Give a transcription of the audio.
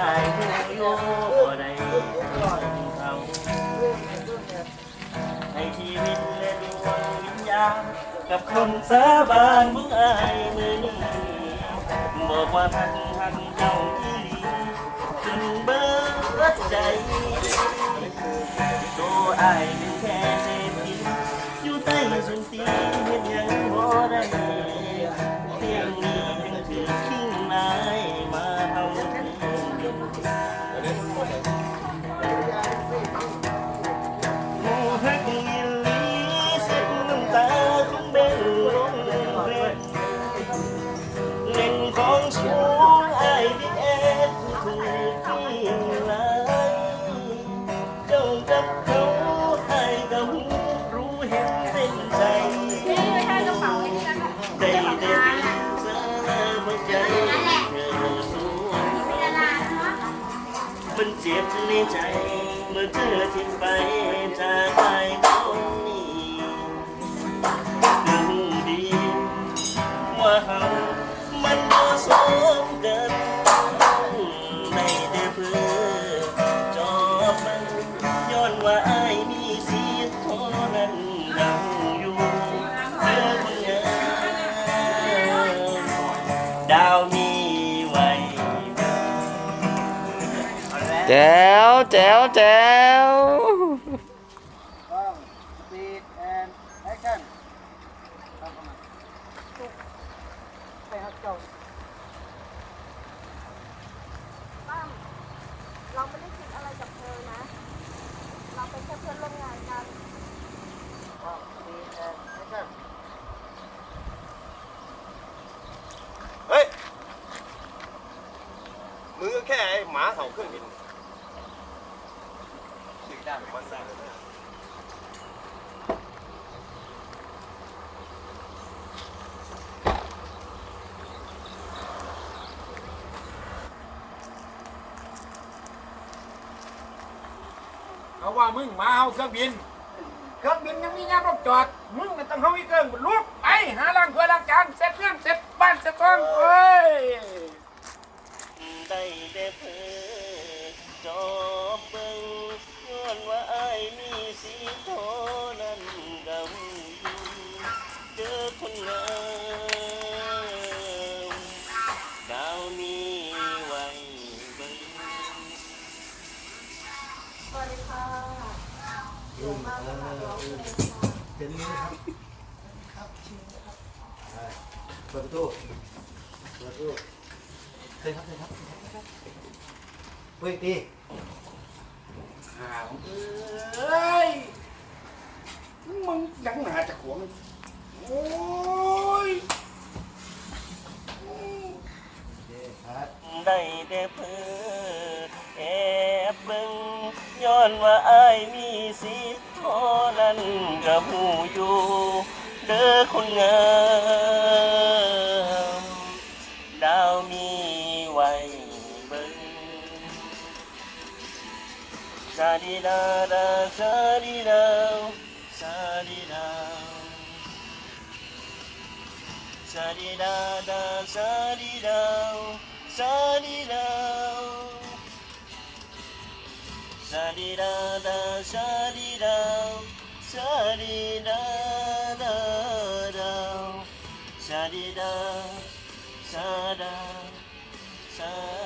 อายหูโยบ่ได้เอาให้ชีวิตและดวงวิญญาณกับคนสาบานของอายมือนี้บอกว่าทักทักเจ้าอีหลีจนเบิดใจตัวอายเป็นแค่เศษหินอยู่ใต้สุนตีเห็นยัง เจ็บในใจ เมื่อเธอทิ้งไปจากไปคนนี้รู้ดีว่าเฮามันบ่สมกันไม่ได้เพื่อจอบมันย้อนว่าอายมีสิทธิ์เท่านั้นเดาอยู่เจอคนงามดาวมี แจ๋วแจ๋วแจ๋วต้องสปีดแอนแอคชั่นไปฮักเจ้าตั้มเราไม่ได้คิดอะไรกับเธอนะ เราเป็นแค่เพื่อนร่วมงานกันต้อปีดแอนแอคชั่นเฮ้ย มือแค่ไอ้หมาเห่าเครื่องบิน ได้มันได้เลยนะเขาว่ามึงมาเอาเครื่องบิน เครื่องบินยังมีงานรบจอด มึงไม่ต้องเฮาอีกเครื่องบุลุกไปหาล้างถ้วยล้างจานเสร็จเรื่องเสร็จบ้านเสร็จกองเอ้ย เดี๋ยวมาสมัครร้องเพลงค่ะเดี๋ยวนี้ครับครับเปิดประตูเปิดประตูเชิญครับเชิญครับเชิญครับเฮ้ยตีอ้าวเอ้ยมึงยังหนาจะขวงโอ้ยได้แต่เพื่อแอบเบิ่งย้อนว่าอายมีสิทธิ์ เท่านั้นก็หูอยู่เด้อคนงามดาวมีไว้เบิ่งซาดีดาดาซาดีดาวซาดีดาว sa di da da sa di da sa di da sa সারিরা দা সারিরা সারিরা দা সারিরা সারা সারা